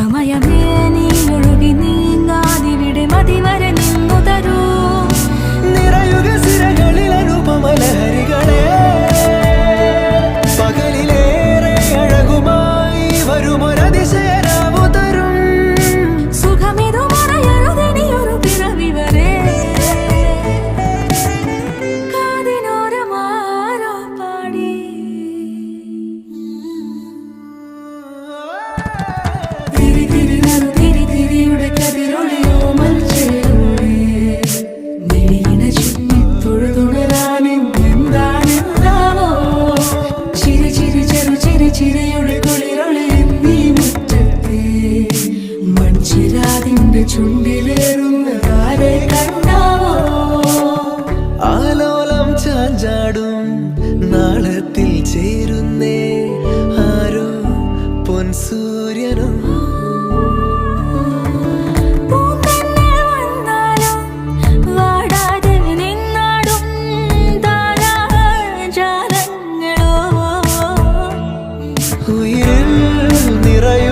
സമയമേ നീ ഒഴുകി നീങ്ങാതിവിടെ മതിവരെ നിന്നു തരൂ. നിറയുക സിരകളിൽ അനുപമലഹരികളെ പകലിലേറെ അഴകുമായി വരുമൊരതിശയരാവു തരും. സുഖമിതു മറയരുതിനിയൊരു പിറവി വരെ. കാതിനോരമാരോ പാടി. മിഴിയിണ ചുറ്റി തൊഴുതുണരാനും എന്താണെന്താവോ ചിരി ചിരി ചെറു ചിരി മുറ്റത്തെ മൺചിരാതിന്റെ ചുണ്ടിലേറുന്നതാരെ കണ്ടാവോ? ആലോലം ചാഞ്ചാടും നാളത്തിൽ ചേരുന്നേ. ആരോ പൊൻസൂര്യനും? ഉയിരിൽ നിറയും